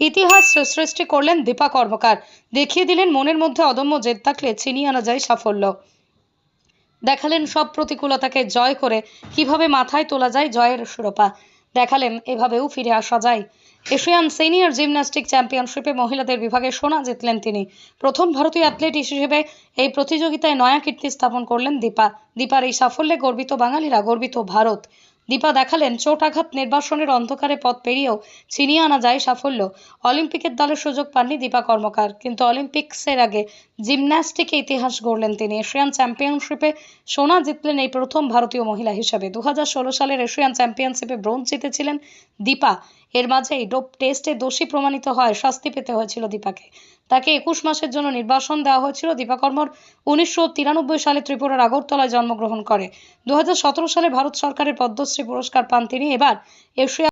ইতিহাস সৃষ্টি করলেন দীপা কর্মকার দেখিয়ে দিলেন মনের মধ্যে অদম্য জেদ থাকলে ছিনিয়ে আনা যায় সাফল্য। দেখালেন সব প্রতিকূলতাকে জয় করে কীভাবে মাথায় তোলা যায় জয়ের শিরোপা। দেখালেন এভাবেও ফিরে আসা যায়। এশিয়ান সিনিয়র জিমন্যাস্টিক চ্যাম্পিয়নশিপে মহিলাদের বিভাগে সোনা জিতলেন তিনি। প্রথম ভারতীয় অ্যাথলেট হিসেবে এই প্রতিযোগিতায় নয়া কীর্তি স্থাপন করলেন দীপা। দীপার এই সাফল্যে গর্বিত বাঙালিরা, গর্বিত ভারত। দীপা দেখালেন চোটাঘাত নির্বাসনের অন্ধকারে পথ পেরিয়েও ছিনিয়ে আনা যায় সাফল্য। অলিম্পিকের দলের সুযোগ পাননি দীপা কর্মকার, কিন্তু অলিম্পিক্সের আগে জিমন্যাস্টিকে ইতিহাস গড়লেন তিনি। এশিয়ান চ্যাম্পিয়নশিপে সোনা জিতলেন এই প্রথম ভারতীয় মহিলা হিসেবে। দু হাজার ষোলো সালের এশিয়ান চ্যাম্পিয়নশিপে ব্রোঞ্জ জিতেছিলেন দীপা। এর মাঝেই ডোপ টেস্টে দোষী প্রমাণিত হয়, শাস্তি পেতে হয়েছিল দীপাকে। তাকে একুশ মাসের জন্য নির্বাসন দেওয়া হয়েছিল। দীপা কর্মর উনিশশো তিরানব্বই সালে ত্রিপুরার আগরতলায় জন্মগ্রহণ করে। দু হাজার সতেরো সালে ভারত সরকারের পদ্মশ্রী পুরস্কার পান তিনি। এবার এশিয়া